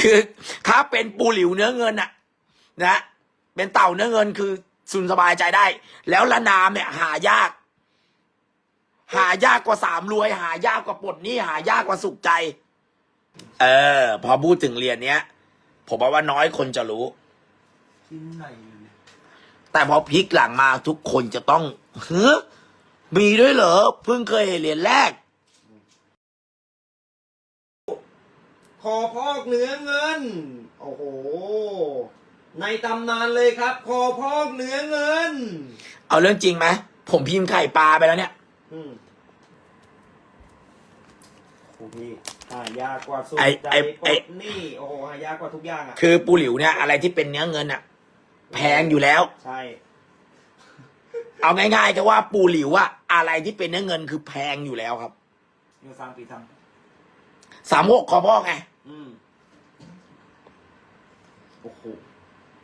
คือถ้าเป็นปูหลิวเนื้อเงินอะนะเป็นเต่าเนื้อเงินคือสุนสบายใจได้ แล้วละนามเนี่ยหายาก หายากกว่าสามรวย หายากกว่าปลดหนี้หายากกว่าสุขใจ เออ พอพูดถึงเรียนเนี้ย ผมว่าว่าน้อยคนจะรู้ที่ไหนเนี่ยแต่พอพลิกหลังมาทุกคนจะต้องเฮ้ยมีด้วยเหรอเพิ่งเคยเห็นเหรียญแรก คอพอกเนื้อเงิน โอ้โห ในตำนานเลยครับคอพอกเนื้อเงิน เอาเรื่องจริงไหมผมพิมพ์ไข่ปลาไปแล้วเนี่ย อืมโอ้พี่หายากกว่าสุดไอ้ใจไอ้ปลไอ้ดหนี่ โอ้โหหายากกว่าทุกอย่างอะ คือปูหลิวเนี่ยอะไรที่เป็นเนื้อเงินอะแพงอยู่แล้ว ใช่ เอาง่ายๆก็ว่าปูหลิวอะอะไรที่เป็นเนื้อเงินคือแพงอยู่แล้วครับ เนื้อสร้างปีทสามหกคอพ่อไงำ อืมโอ้โห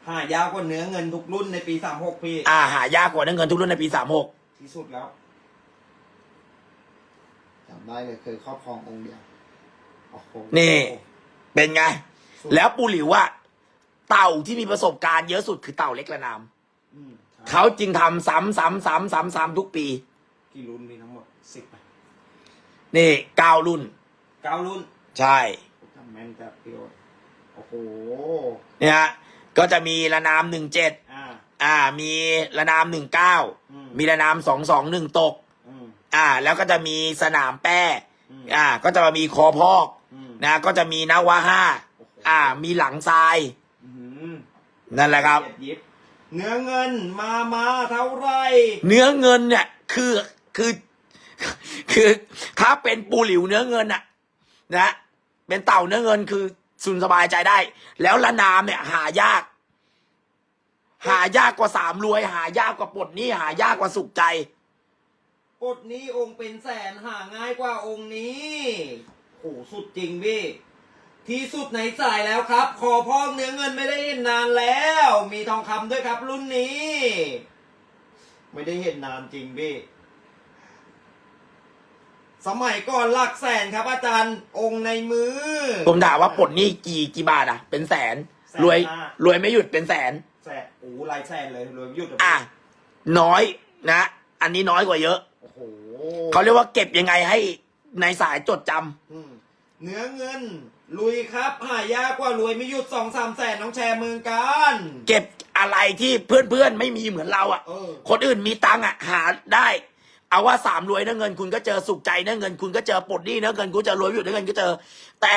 หายากกว่าเนื้อเงินทุกรุ่นในปีสามหกพี่ อ่าหายากกว่าเนื้อเงินทุกรุ่นในปีสามหกที่สุดแล้วจำได้เลยเคยครอบครององค์เดียวโอ้โหนี่ เป็นไงสุดแล้วปูหลิวอะเต่าที่มีประสบการณ์เยอะสุดคือเต่าเล็กระนามอืมใช่เขาจึงทำซ้ำซ้ำซ้ำซ้ำซ้ำทุกปี กี่รุ่นมีทั้งหมดสิบนี่เก้ารุ่น เก้ารุ่น ใช่จำ แม่นจัดเดียวโอ้โห เนี่ยฮะก็จะมีระนามหนึ่งเจ็ดอ่า อ่า มีระนามหนึ่งเก้าอืม มีระนามสองสองหนึ่งตก อืม อ่า แล้วก็จะมีสนามแป้ อืม อ่า ก็จะมีคอพอกอืมนะก็จะมีนวะห้าโอ้โหอ่า มีหลังทรายอืมนั่นแหละครับ เจ็ดยิบเนื้อเงินมามาเท่าไหรเนื้อเงินเนี่ยคือคือ คือถ้าเป็นปูหลิวเนื้อเงินอะนะ เป็นเต่าเนื้อเงินคือสุนสบายใจได้ แล้วละนามเนี่ย หายาก หายากกว่าสามรวย หายากกว่าปลดหนี้หายากกว่าสุขใจกดนี้องค์เป็นแสนหาง่ายกว่าองค์นี้โอ้สุดจริงพี่ที่สุดในสายแล้วครับ คอพอกเนื้อเงินไม่ได้เห็นนานแล้ว มีทองคำด้วยครับรุ่นนี้ ไม่ได้เห็นนานจริงพี่ สมัยก่อนหลักแสนครับ อาจารย์องค์ในมือ ผมถามว่าปลดหนี้กี่กี่บาทอะเป็นแสน แสนรวย ห้า รวยไม่หยุดเป็นแสน แสนโอ้โหหลายแสนเลยรวยไม่หยุดอะอะ น้อยนะ อันนี้น้อยกว่าเยอะโอ้โหเขาเรียกว่าเก็บยังไงให้ในสายจดจำอืมเนื้อเงิน ลุยครับ หายากกว่ารวยไม่หยุดสองสามแสนน้องแชร์มือกันเก็บอะไรที่เพื่อนๆไม่มีเหมือนเราอะเออ คนอื่นมีตังค์อะหาได้ เอาว่าสามรวยเนื้อเงินคุณก็เจอสุขใจเนื้อเงินคุณก็เจอปลดหนี้เนื้อเงินคุณจอรวยอยู่เนื้อเงินก็เจอ แต่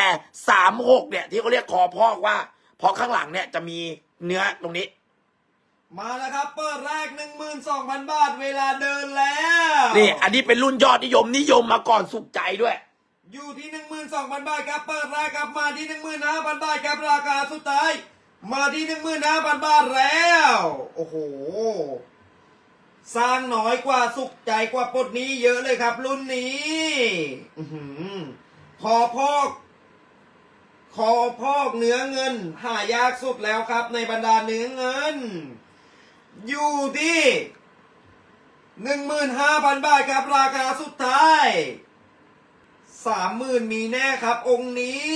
สามหกเนี่ย ที่เขาเรียกคอพอกว่าเพอข้างหลังเนี่ยจะมีเนื้อตรงนี้ มาแล้วครับ เปิดแรกหนึ่งหมื่นสองพันบาทเวลาเดินแล้วนี่อันนี้เป็นรุ่นยอดนิยมนิยมมาก่อนสุขใจด้วย อยู่ที่หนึ่งหมื่นสองพันบาทครับเปิดแรกครับมาที่หนึ่งหมื่นห้าพันบาทครับราคาสุดท้ายมาที่หนึ่งหมื่นห้าพันบาทแล้ว โอ้โห สร้างน้อยกว่าสุขใจกว่าปลดหนี้เยอะเลยครับ รุ่นนี้อื้อหือคอพอกคอพอกเนื้อเงิน หายากสุดแล้วครับ ในบรรดาเนื้อเงิน อยู่ที่หนึ่งหมื่นห้าพันบาทครับ ราคาสุดท้ายสามหมื่นมีแน่ครับ องค์นี้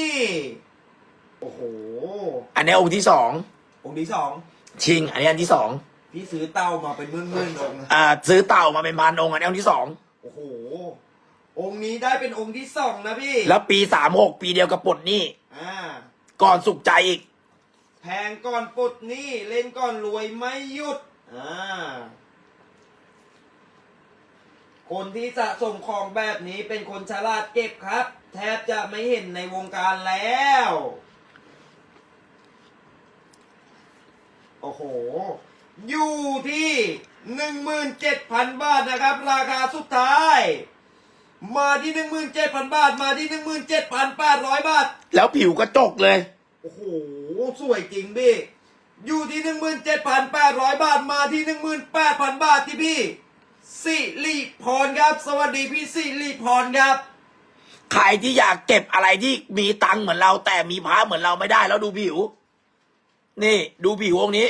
โอ้โห อันนี้องค์ที่สององค์ที่สอง ชิง อันนี้อันที่สอง พี่ซื้อเต้ามาเป็นหมื่นๆองค์นะอ่าซื้อเต่ามาเป็นพันองค์อันนี้องค์ที่สองโอ้โห องค์นี้ได้เป็นองค์ที่สองนะพี่แล้วปีสามหกปีเดียวกับปลดหนี้อ่าก่อนสุขใจอีก แพงก่อนปลดหนี้เล่นก่อนรวยไม่หยุดอ่าคนที่สะสมของแบบนี้เป็นคนฉลาดเก็บครับ แทบจะไม่เห็นในวงการแล้ว โอ้โห อยู่ที่หนึ่งหมื่นเจ็ดพันบาทนะครับ ราคาสุดท้าย มาที่หนึ่งหมื่นเจ็ดพันบาท มาที่หนึ่งหมื่นเจ็ดพันแปดร้อยบาท แล้วผิวกระจกเลย โอ้โห สวยจริงพี่อยู่ที่หนึ่งหมื่นเจ็ดพันแปดร้อยบาท มาที่หนึ่งหมื่นแปดพันบาทที่พี่สิริพรครับ สวัสดีพี่สิริพรครับใครที่อยากเก็บอะไรที่มีตังค์เหมือนเรา แต่มีพระเหมือนเราไม่ได้แล้วดูผิว นี่ ดูผิวองค์นี้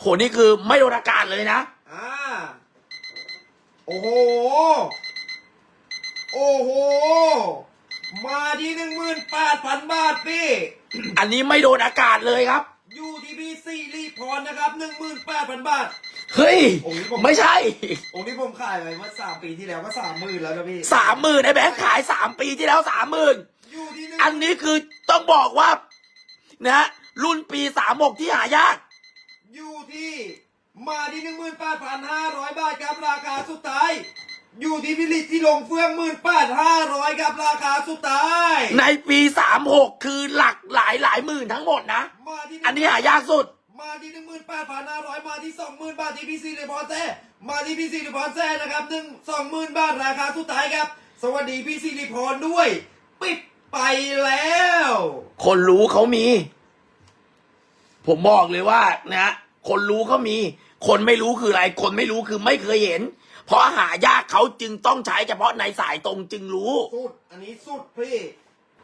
โหนี่คือไม่โดนอากาศเลยนะ อ่า โอ้โห โอ้โห มาที่หนึ่งหมื่นแปดพันบาทพี่ อันนี้ไม่โดนอากาศเลยครับ อยู่ที่พี่ซีรีพรนะครับหนึ่งหมื่นแปดพันบาท เฮ้ย โอ้ยผม ไม่ใช่องค์ที่ผมขายไปเมื่อสามปีที่แล้วก็สามหมื่นแล้วนะพี่สามหมื่นไอ้แบงค์ขายสามปีที่แล้วสามหมื่นอยู่ที่หนึ่งอันนี้คือต้องบอกว่านะฮะรุ่นปีสามหกที่หายาก อยู่ที่มาที่หนึ่งหมื่นแปดพันห้าร้อยบาทครับราคาสุดท้าย อยู่ที่พิลิตที่ลงเฟืองหมื่นแปดห้าร้อยครับราคาสุดท้ายในปีสามหกคือหลักหลายหลายหมื่นทั้งหมดนะ มาที่อันนี้หายากสุด มาที่หนึ่งหมื่นแปดพันห้าร้อยมาที่สองหมื่นบาทที่พี่ซีรีพรแซ่มาที่พี่ซีรีพรแซ่นะครับหนึ่งสองหมื่นบาทราคาสุดท้ายครับ สวัสดีพี่ซีรีพรด้วย ปิดไปแล้ว คนรู้เขามี ผมบอกเลยว่านะฮะคนรู้เขามี คนไม่รู้คืออะไร คนไม่รู้คือไม่เคยเห็น เพราะหายากเขาจึงต้องใช้เฉพาะในสายตรงจึงรู้ สุด อันนี้สุดพี่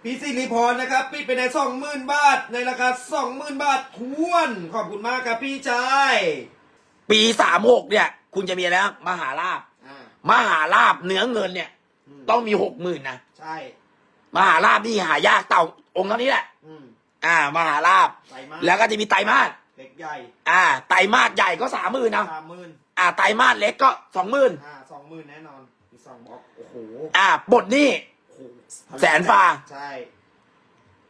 พี่สิริพรนะครับปิดไปในสองหมื่นบาท ในราคาสองหมื่นบาททวน ขอบคุณมากครับพี่ชายปีสามหกเนี่ย คุณจะมีอะไรนะมหาลาบอ่ามหาลาบเนื้อเงินเนี่ย ต้องมีหกหมื่นนะใช่ มหาลาบนี่หายากเต่าองค์เท่านี้แหละ อืม อ่ามหาลาบ ไตรมาสแล้วก็จะมีไตรมาสเล็กใหญ่อ่า ไตรมาสใหญ่ก็สามหมื่นนะสามหมื่นอ่า ไตรมาสเล็กก็สองหมื่นอ่าสองหมื่นแน่นอนอีกสองบล็อกโอ้โหอ่าบทนี่โอ้โหแสนฝ่าใช่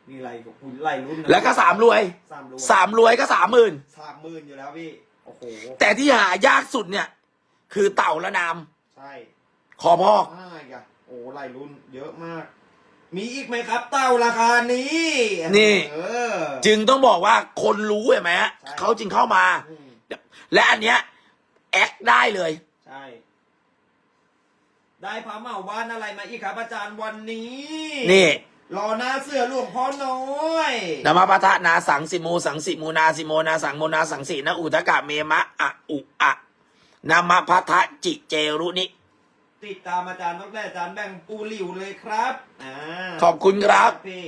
มีไรกับคุณไล่รุ่นนะแล้วก็สามรวยสามรวยสามรวยก็สามหมื่นสามหมื่นอยู่แล้วพี่โอ้โหแต่ที่หายากสุดเนี่ย คือเต่าละนามใช่คอพอก อ่าอีกอะโอ้ไล่รุ่นเยอะมาก มีอีกไหมครับ เต้าราคานี้นี่ เออ จึงต้องบอกว่าคนรู้เห็นไหมฮะใช่ เขาจึงเข้ามา อืมและอันเนี้ยแอคได้เลย ใช่ ได้พระเหมาบ้านอะไรมาอีกครับอาจารย์วันนี้ นี่รอหน้าเสือหลวงพ่อน้อยนามปะทะนาสังสิโมสังสิมูนาสิโมนาสังโมนาสังสีนะอุทกะเมมะอะอุอะนามปะทะจิเจรุนิ ติดตามอาจารย์ตั้งแต่อาจารย์แบ่งปูหลิวเลยครับอ่าขอบคุณครับพี่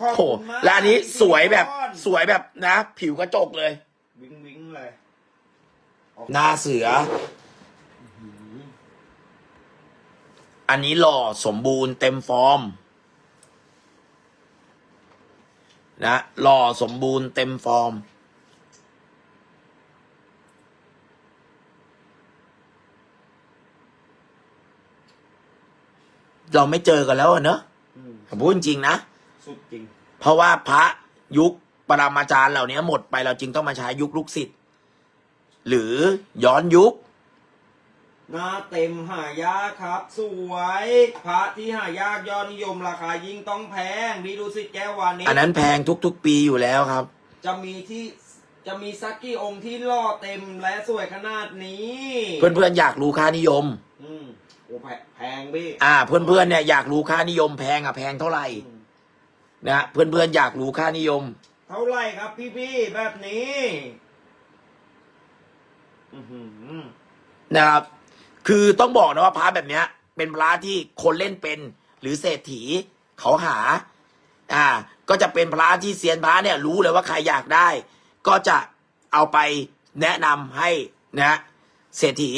ขอบโอ้โหคุณมากและอันนี้สวยแบบพี่สวยแบบนะ ผิวกระจกเลย วิงวิงเลยหน้าเสือ อันนี้หล่อสมบูรณ์เต็มฟอร์ม นะหล่อสมบูรณ์เต็มฟอร์ม เราไม่เจอกันแล้วอะเนอะอืมผมพูดจริงๆนะ สุดจริง เพราะว่าพระยุคปรามาจารย์เหล่านี้หมดไปเราจึงต้องมาใช้ยุคลูกศิษย์หรือย้อนยุค หน้าเต็มหายากครับ สวย พระที่หายากยอดนิยมราคายิ่งต้องแพงพี่ดูสิแก้ววานนี้อันนั้นแพงทุกๆปีอยู่แล้วครับ จะมีที่จะมีสักกี่องค์ที่ล่อเต็มและสวยขนาดนี้ เพื่อนๆอยากรู้ค่านิยม อืมโอ้ แพแพงพี่อ่า เพื่อนๆเนี่ยอยากรู้ค่านิยมแพงอะแพงเท่าไหร่อืมนะฮะเพื่อนๆอยากรู้ค่านิยม เท่าไหร่ครับพี่ๆแบบนี้อือหือนะครับ คือต้องบอกนะว่าพระแบบเนี้ย เป็นพระที่คนเล่นเป็น หรือเศรษฐีเขาหา อ่า ก็จะเป็นพระที่เซียนพระเนี่ย รู้เลยว่าใครอยากได้ ก็จะเอาไปแนะนำให้นะเศรษฐี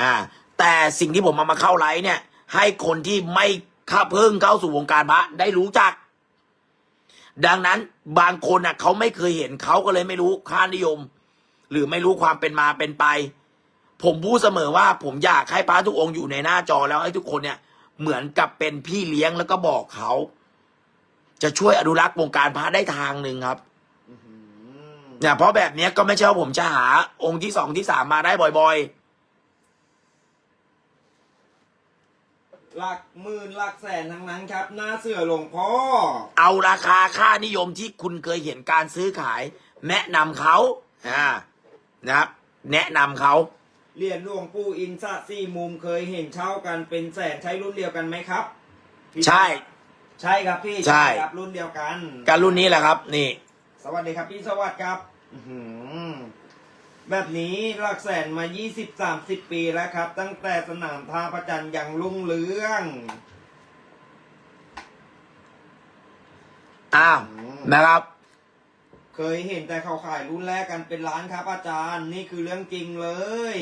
อ่า แต่สิ่งที่ผมมามาเข้าไลฟ์เนี่ย ให้คนที่ไม่เข้าเพิ่งเข้าสู่วงการพระได้รู้จัก ดังนั้นบางคนอะเขาไม่เคยเห็นเขาก็เลยไม่รู้ค่านิยม หรือไม่รู้ความเป็นมาเป็นไป ผมพูดเสมอว่าผมอยากให้พระทุกองค์อยู่ในหน้าจอแล้วให้ทุกคนเนี่ย เหมือนกับเป็นพี่เลี้ยงแล้วก็บอกเขา จะช่วยอนุรักษ์วงการพระได้ทางหนึ่งครับอื้อหือเนี่ยเพราะแบบเนี้ยก็ไม่ใช่ว่าผมจะหาองค์ที่สองที่สามมาได้บ่อย หลักหมื่นหลักแสนทั้งนั้นครับ หน้าเสือหลวงพ่อๆเอาราคาค่านิยมที่คุณเคยเห็นการซื้อขาย แนะนำเขาอ่านะครับ แนะนำเขา เหรียญหลวงปู่อินทระสี่มุมเคยเห็นเช่ากันเป็นแสนใช้รุ่นเดียวกันไหมครับพี่ใช่ ใช่ครับพี่ใช่ ครับรุ่นเดียวกัน การรุ่นนี้แหละครับ นี่ สวัสดีครับพี่สวัสดีครับ อื้อหือ แบบนี้หลักแสนมา 20-30 ปีแล้วครับ ตั้งแต่สนามท่าประจันยังรุ่งเรือง อ้าวอืมนะครับ เคยเห็นแต่เขาขายรุ่นแรกกันเป็นล้านครับอาจารย์ นี่คือเรื่องจริงเลย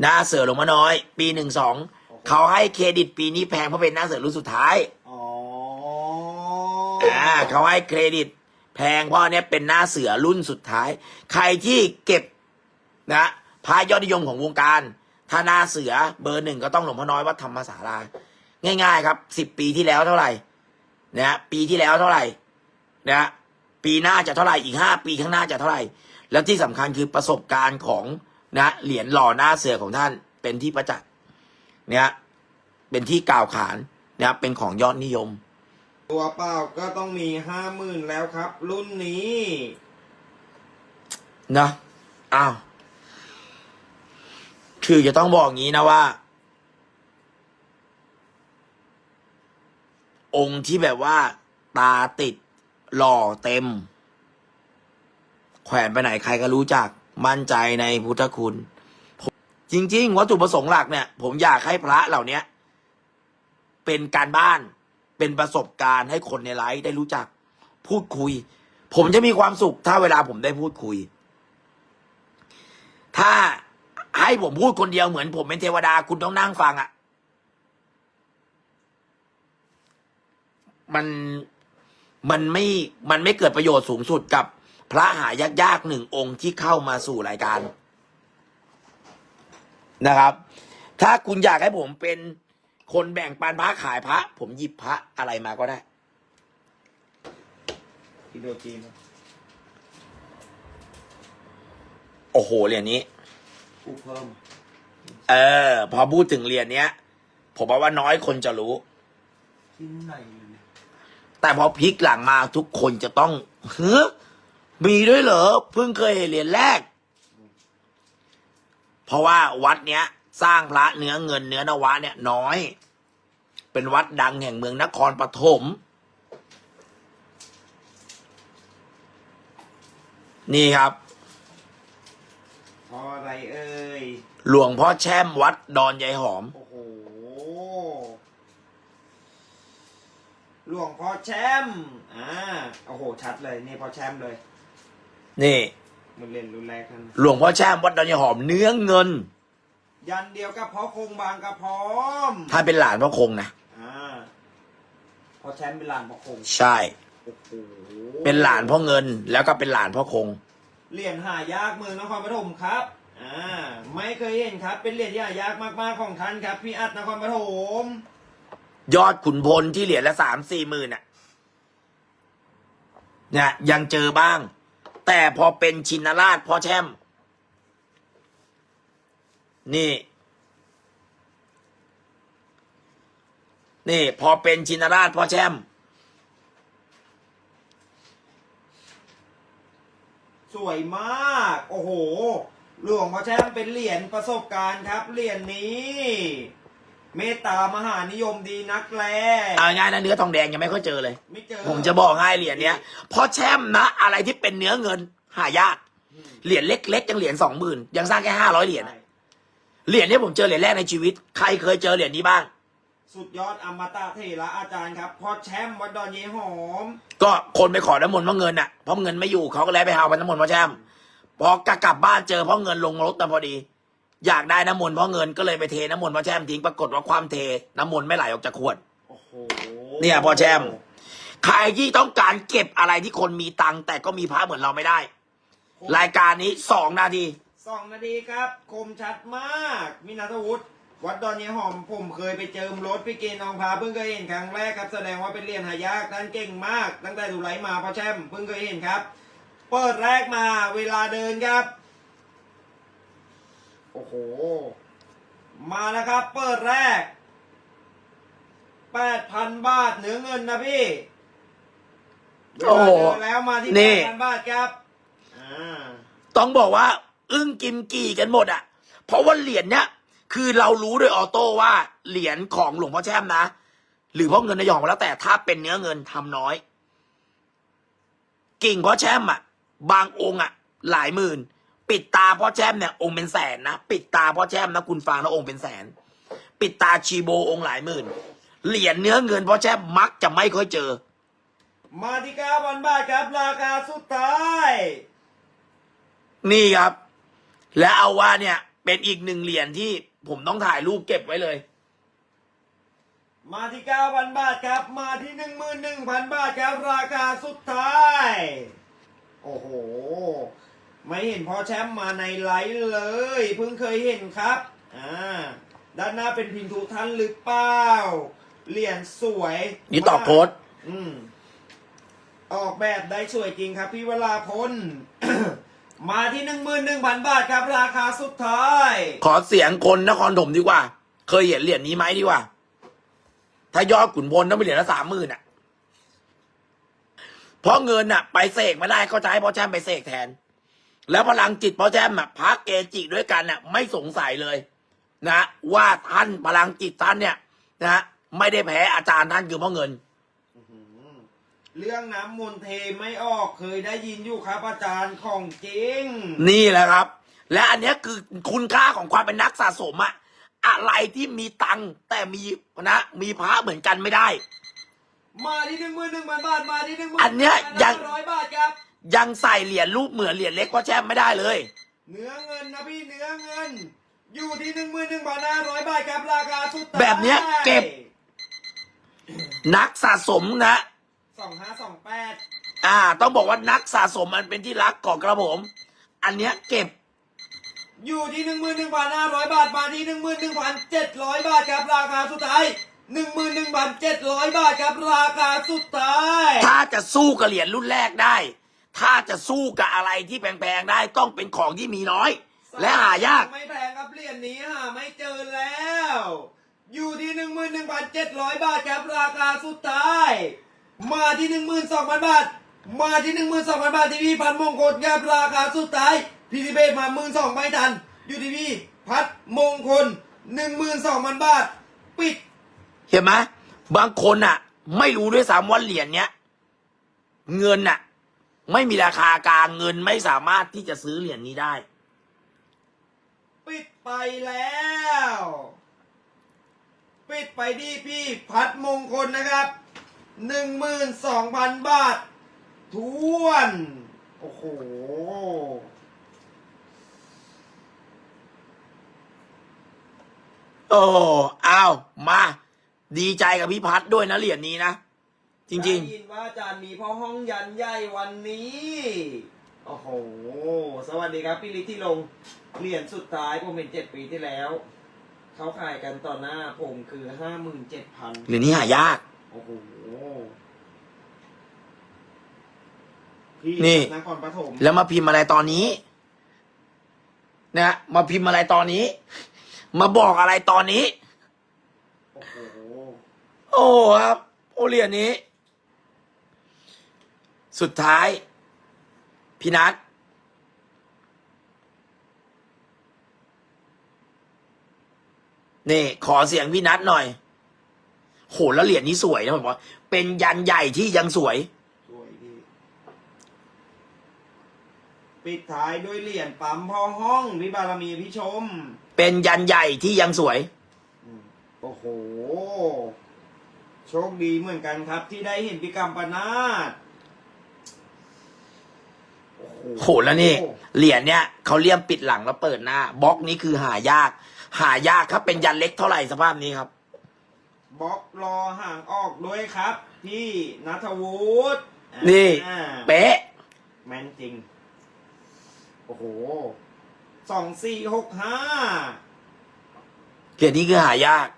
หน้าเสือลงมาน้อย ปีหนึ่งสองโอ้โหเขาให้เครดิตปีนี้แพงเพราะเป็นหน้าเสือรุ่นสุดท้ายอ๋ออ่าเขาให้เครดิต แพงเพราะอันเนี้ยเป็นหน้าเสือรุ่นสุดท้าย ใครที่เก็บ นะพระยอดนิยมของวงการถ้าหน้าเสือเบอร์หนึ่งก็ต้องหลวงพ่อน้อยวัดธรรมศาลาง่าย ๆ ครับสิบปีที่แล้วเท่าไหร่นะฮะปีที่แล้วเท่าไหร่นะฮะปีหน้าจะเท่าไหร่อีกห้าปีข้างหน้าจะเท่าไหร่ แล้วที่สำคัญคือประสบการณ์ของนะเหรียญหล่อหน้าเสือของท่านเป็นที่ประจักษ์เนี่ยเป็นที่กล่าวขานนะครับเป็นของยอดนิยม ตัวเปล่าก็ต้องมีห้าหมื่นแล้วครับ รุ่นนี้นะอ้าว คือจะต้องบอกงี้นะว่า องค์ที่แบบว่า ตาติด หล่อเต็ม แขวนไปไหนใครก็รู้จัก มั่นใจในพุทธคุณ จริง ๆ วัตถุประสงค์หลักเนี่ย ผมอยากให้พระเหล่าเนี้ยเป็นการบ้านเป็นประสบการณ์ให้คนในไลฟ์ได้รู้จัก พูดคุย ผมจะมีความสุขถ้าเวลาผมได้พูดคุย ถ้า ให้ผมพูดคนเดียวเหมือนผมเป็นเทวดาคุณต้องนั่งฟังอะ่ะ มันมันไม่มันไม่เกิดประโยชน์สูงสุดกับพระหายากๆหนึ่งองค์ที่เข้ามาสู่รายการนะครับ ถ้าคุณอยากให้ผมเป็นคนแบ่งปันพระขายพระ ผมหยิบพระอะไรมาก็ได้อินโดจีนโอ้โหเหรียญนี้ ผู้เพิ่ม เออ พอพูดถึงเหรียญเนี้ย ผมว่าว่าน้อยคนจะรู้ที่ไหนอยู่เนี่ยแต่พอพลิกหลังมาทุกคนจะต้องเฮ้ยมีด้วยเหรอเพิ่งเคยเห็นเหรียญแรก เพราะว่าวัดเนี้ย สร้างพระเนื้อเงินเนื้อนวะเนี่ยน้อย เป็นวัดดังแห่งเมืองนครปฐมนี่ครับ พออะไรเอ่ย หลวงพ่อแช่มวัดดอนยายหอม โอ้โห หลวงพ่อแชมป์อ่า โอ้โห ชัดเลย นี่พ่อแชมป์เลย นี่ มันเล่นรุ่นแรกนั่นหลวงพ่อแช่มวัดดอนยายหอมเนื้อเงิน ยันเดียวกับพ่อคงบางกระพร้อม ถ้าเป็นหลานพ่อคงนะ อ่า พ่อแชมป์เป็นหลานพ่อคง ใช่ โอ้โห เป็นหลานพ่อเงินแล้วก็เป็นหลานพ่อคง เหรียญหายากเมืองนครปฐมครับ อ่า ไม่เคยเห็นครับ เป็นเหรียญที่หายากมากๆของท่านครับ พี่อัดนครปฐม ยอดขุนพลที่เหรียญละสามสี่หมื่นอะเนี่ยยังเจอบ้าง แต่พอเป็นชินราชพอแช่ม นี่ นี่ พอเป็นชินราชพอแช่ม สวยมาก โอ้โห หลวงพ่อแชมป์เป็นเหรียญประสบการณ์ครับ เหรียญนี้ เมตตามหานิยมดีนักแลเอาง่ายนะเนื้อทองแดงยังไม่ค่อยเจอเลย ไม่เจอผมจะบอกให้เหรียญเนี้ยเพราะแช่มนะ อะไรที่เป็นเนื้อเงินหายาก เหรียญเล็กๆยังเหรียญสองหมื่นยังสร้างแค่ห้าร้อยเหรียญอะใช่เหรียญเนี้ยผมเจอเหรียญแรกในชีวิต ใครเคยเจอเหรียญนี้บ้าง สุดยอดอมตะเทระอาจารย์ครับพ่อแชมป์วัดดอนเยหอม ก็คนไปขอน้ำมนต์เพราะเงินอะเพราะเงินไม่อยู่เขาก็เลยไปหาวันน้ำมนต์พ่อแช่มพอกกลับบ้านเจอเพราะเงินลงรถแต่พอดี อยากได้น้ำมนต์เพราะเงินก็เลยไปเทน้ำมนต์พ่อแช่มทิ้งปรากฏว่าความเทน้ำมนต์ไม่ไหลออกจากขวดโอ้โหเนี่ยพ่อแชมป์ใครที่ต้องการเก็บอะไรที่คนมีตังค์แต่ก็มีพระเหมือนเราไม่ได้ รายการนี้สองนาทีสองนาทีครับ คมชัดมากมินาทวุฒิ วัดดอนเยหอมผมเคยไปเจิมรถพี่เกณฑ์นองพาเพิ่งเคยเห็นครั้งแรกครับแสดงว่าเป็นเหรียญหายากด้านเก่งมาก ตั้งแต่ดูไลฟ์มาพ่อแชมป์เพิ่งเคยเห็นครับ เปิดแรกมาเวลาเดินครับ โอ้โห มาแล้วครับ เปิดแรกแปดพันบาทเหนือเงินนะพี่เวโอ้ลาโหเดินแล้วมาที่นี่แปดพันบาทครับอ่าต้องบอกว่า อึ้งกิมกี่กันหมดอะ เพราะว่าเหรียญเนี้ย คือเรารู้โดยออโต้ว่าเหรียญของหลวงพ่อแช่มนะ หรือพ่อเงินนายองแล้วแต่ถ้าเป็นเนื้อเงินทำน้อย กิ่งพ่อแช่มอะ บางองค์อะ หลายหมื่น ปิดตาพ่อแช่มเนี่ยองค์เป็นแสนนะปิดตาพ่อแช่มนะคุณฟังแล้วองค์เป็นแสน ปิดตาชีโบองค์หลายหมื่น เหรียญเนื้อเงินพ่อแช่มมักจะไม่ค่อยเจอ มาที่เก้าพันบาทครับราคาสุดท้ายนี่ครับ และเอาว่าเนี่ย เป็นอีกหนึ่งเหรียญที่ ผมต้องถ่ายรูปเก็บไว้เลย มาที่ 9,000 บาทครับ มาที่ 11,000 บาทครับ ราคาสุดท้าย โอ้โห ไม่เห็นพอแชมป์มาในไลฟ์เลย เพิ่งเคยเห็นครับ อ่า ด้านหน้าเป็นพินทุท่านหรือเปล่า เหรียญสวย นี่ตอบโค้ดอืม ออกแบบได้สวยจริงครับพี่วราพล มาที่11,000บาทครับราคาสุดท้าย ขอเสียงคนนครถมดีกว่า เคยเห็นเหรียญนี้ไหมดีกว่า ถ้ายอดขุนพลต้องเป็นเหรียญละสามหมื่นอะ เพราะเงินอะ ไปเสกไม่ได้ก็จะให้พ่อแจมไปเสกแทน แล้วพลังจิตพ่อแจมอะพระเกจิด้วยกันอะ ไม่สงสัยเลย นะว่าท่านพลังจิตท่านเนี่ย นะไม่ได้แพ้อาจารย์ท่านคือเพราะเงิน เรื่องน้ำมนต์เทไม่ออกเคยได้ยินอยู่ครับอาจารย์ของจริง นี่แหละครับ และอันเนี้ยคือคุณค่าของความเป็นนักสะสมอะอะไรที่มีตังค์แต่มีนะ มีพระเหมือนกันไม่ได้ มาที่หนึ่งหมื่นหนึ่งพันบาทมาที่หนึ่งหมื่อันเนี้ยยัง ร้อยบาทครับยังใส่เหรียญรูปเหมือนเหรียญเล็กพ่อแช่มไม่ได้เลย เนื้อเงินนะพี่เนื้อเงิน อยู่ที่หนึ่งหมื่นหนึ่งพันห้าร้อยบาทครับราคาสุดท้ายแบบเนี้ยเก็บ นักสะสมนะ สองห้าสองแปดอ่า ต้องบอกว่านักสะสมมันเป็นที่รักของกระผม อันเนี้ยเก็บ อยู่ที่หนึ่งหมื่นหนึ่งพันห้าร้อยบาทมาที่หนึ่งหมื่นหนึ่งพันเจ็ดร้อยบาทครับราคาสุดท้ายหนึ่งหมื่นหนึ่งพันเจ็ดร้อยบาทครับราคาสุดท้าย ถ้าจะสู้กับเหรียญรุ่นแรกได้ ถ้าจะสู้กับอะไรที่แพงๆได้ต้องเป็นของที่มีน้อย และหายาก ไม่แพงครับเหรียญนี้หาไม่เจอแล้ว อยู่ที่หนึ่งหมื่นหนึ่งพันเจ็ดร้อยบาทครับราคาสุดท้าย มาที่หนึ่งหมื่นสองพันบาท มาที่หนึ่งหมื่นสองพันบาทที่พี่พันมงคลครับราคาสุดท้ายพี่ทิเบตมาหมื่นสองไม่ทันอยู่ที่พี่พัดมงคลหนึ่งหมื่นสองพันบาท ปิด เห็นไหมบางคนอะ ไม่รู้ด้วยซ้ำว่าเหรียญเนี้ย เงินอะ ไม่มีราคากลางเงินไม่สามารถที่จะซื้อเหรียญนี้ได้ ปิดไปแล้ว ปิดไปที่พี่พัดมงคลนะครับ หนึ่งหมื่นสองพันบาททวน โอ้โห โอ้อ้าวมา ดีใจกับพี่พัดด้วยนะเหรียญนี้นะ จริง ได้ยินว่าอาจารย์มีพ่อห้องยันใหญ่วันนี้ โอ้โห สวัสดีครับ พี่ลิทที่ลงเหรียญสุดท้ายผมเป็นเจ็ดปีที่แล้ว เขาขายกันต่อหน้าผมคือห้าหมื่นเจ็ดพันๆ เหรียญนี้หายาก โอ้โห พี่นี่ นครปฐมแล้วมาพิมพ์อะไรตอนนี้ นะ มาพิมพ์อะไรตอนนี้ มาบอกอะไรตอนนี้ โอ้โหโอ้ครับโอเหรียญนี้ สุดท้าย พี่นัทนี่ ขอเสียงพี่นัทหน่อย โหแล้วเหรียญนี้สวยนะผมว่าเป็นยันใหญ่ที่ยังสวย สวยดีปิดท้ายด้วยเหรียญปั๊มพ่อห้องพี่บารมีพี่ชม เป็นยันใหญ่ที่ยังสวย โอ้โห โชคดีเหมือนกันครับ ที่ได้เห็นพิกรรมปนาตโอ้โหโหแล้วนี่เหรียญเนี่ยเขาเลี่ยมปิดหลังแล้วเปิดหน้าบล็อกนี้คือหายาก หายากครับเป็นยันเล็กเท่าไหร่สภาพนี้ครับ บล็อกรอห่างออกด้วยครับ พี่นัทวุฒินี่อ่าเป๊ะ แมนจริง โอ้โหสองสี่หกห้าเหรียญนี้คือหายาก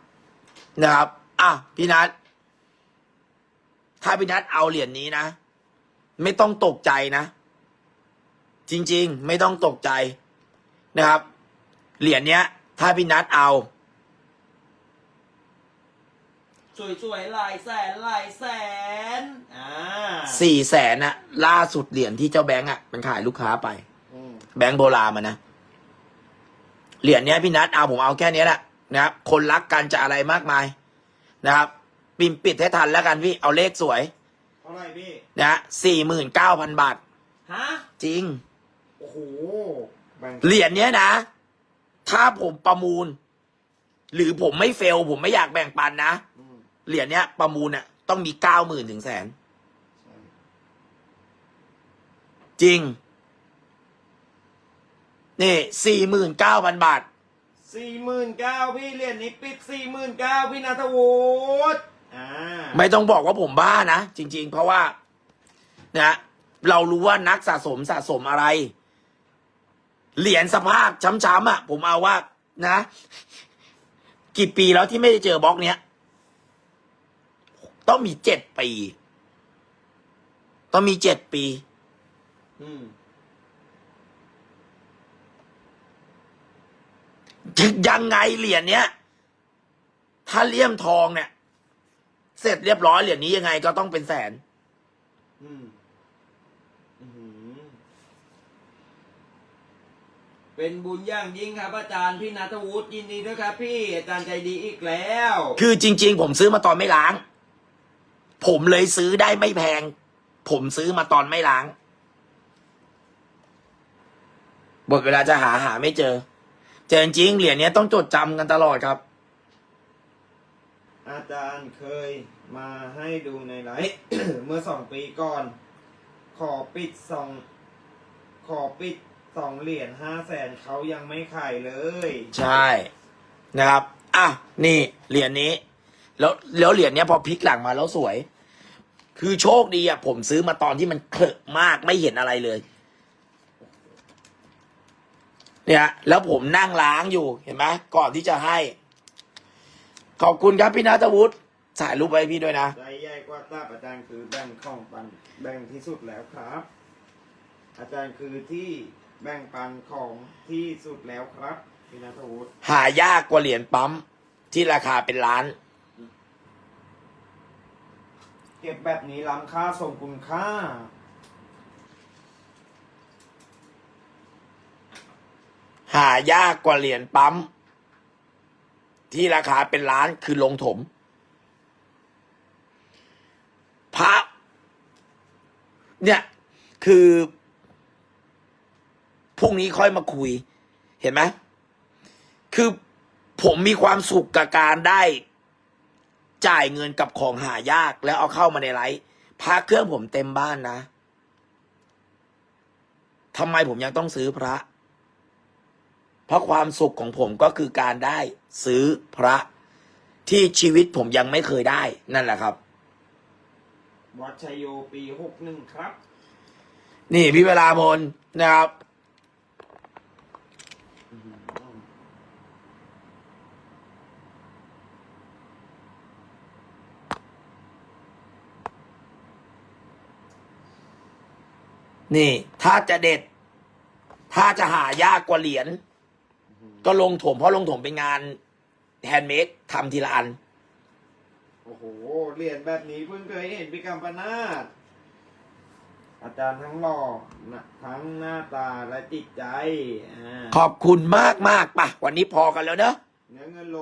นะครับ อะพี่นัทถ้าพี่นัทเอาเหรียญนี้นะ ไม่ต้องตกใจนะ จริง ๆ ไม่ต้องตกใจนะครับ เหรียญเนี้ย ถ้าพี่นัทเอา สวยๆลายแสนลายแสนอ่าสี่แสนนะล่าสุดเหรียญที่เจ้าแบงค์อะมันขายลูกค้าไป อืมแบงค์โบราณมานะ เหรียญเนี้ยพี่นัทเอาผมเอาแค่เนี้ยแหละนะครับ คนรักกันจะอะไรมากมายนะครับปิมปิดให้ทันแล้วกันพี่ เอาเลขสวยเท่าไหร่พี่นะฮะสี่หมื่นเก้าพันบาท ฮะจริง โอ้โหแบ่งเหรียญเนี้ยนะ ถ้าผมประมูล หรือผมไม่เฟล ผมไม่อยากแบ่งปันนะ อืม เหรียญเนี้ยประมูลน่ะต้องมีเก้าหมื่นถึงแสนใช่จริง นี่สี่หมื่นเก้าพันบาทสี่หมื่นเก้าพี่เหรียญนี้ปิดสี่หมื่นเก้าพี่นัทวุฒิอ่าไม่ต้องบอกว่าผมบ้านะ จริง ๆ เพราะว่านะเรารู้ว่านักสะสมสะสมอะไร เหรียญสภาพช้ำๆอะ ผมเอาว่านะ กี่ปีแล้วที่ไม่ได้เจอบล็อกเนี้ย ต้องมีเจ็ดปี ต้องมีเจ็ดปี อืมยังไงเหรียญเนี้ย ถ้าเลี่ยมทองเนี่ย เสร็จเรียบร้อยเหรียญนี้ยังไงก็ต้องเป็นแสน อืมอื้อหือเป็นบุญอย่างยิ่งครับ อาจารย์พี่นัทวุฒิยินดีด้วยครับ พี่อาจารย์ใจดีอีกแล้ว คือจริง ๆ ผมซื้อมาตอนไม่ล้าง ผมเลยซื้อได้ไม่แพง ผมซื้อมาตอนไม่ล้างบทเวลาจะหาหาไม่เจอ เจอจริงๆเหรียญเนี้ยต้องจดจำกันตลอดครับ อาจารย์เคยมาให้ดูในไลฟ์ เมื่อสองปีก่อน ขอปิดสองขอปิดสองเหรียญห้าแสนเขายังไม่ขายเลย ใช่นะครับ อะ นี่เหรียญนี้ แล้วแล้วเหรียญเนี้ยพอพลิกหลังมาแล้วสวย คือโชคดีอะผมซื้อมาตอนที่มันเคลอะมากไม่เห็นอะไรเลย เนี่ย แล้วผมนั่งล้างอยู่เห็นไหมก่อนที่จะให้ ขอบคุณครับพี่นัทวุฒิถ่ายรูปไว้ให้พี่ด้วยนะใจใหญ่กว่าตาอาจารย์คือแบ่งของปันแบ่งที่สุดแล้วครับ อาจารย์คือที่แบ่งปันของที่สุดแล้วครับพี่นัทวุฒิหายากกว่าเหรียญปั๊มที่ราคาเป็นล้าน เก็บแบบนี้ล้ำค่าส่งคุณค่า หายากกว่าเหรียญปั๊ม ที่ราคาเป็นล้านคือลงถม พระ เนี่ย คือพรุ่งนี้ค่อยมาคุย เห็นไหม คือผมมีความสุขกับการได้ จ่ายเงินกับของหายากแล้วเอาเข้ามาในไลฟ์พระเครื่องผมเต็มบ้านนะทำไมผมยังต้องซื้อพระ เพราะความสุขของผมก็คือการได้ซื้อพระ ที่ชีวิตผมยังไม่เคยได้นั่นแหละครับ วัดชัยโยปีหกหนึ่งครับ นี่พี่เวลาพลนะครับ นี่ ถ้าจะเด็ด ถ้าจะหายากกว่าเหรียญก็ลงถมเพราะลงถมเป็นงานแฮนด์เมดทำทีละอัน โอ้โหเหรียญแบบนี้เพิ่งเคยเห็นพี่กำปนาตอาจารย์ทั้งหล่อนะทั้งหน้าตาและจิตใจอ่าขอบคุณมากมากๆป่ะ วันนี้พอกันแล้วเนอะเนื้อเงินลง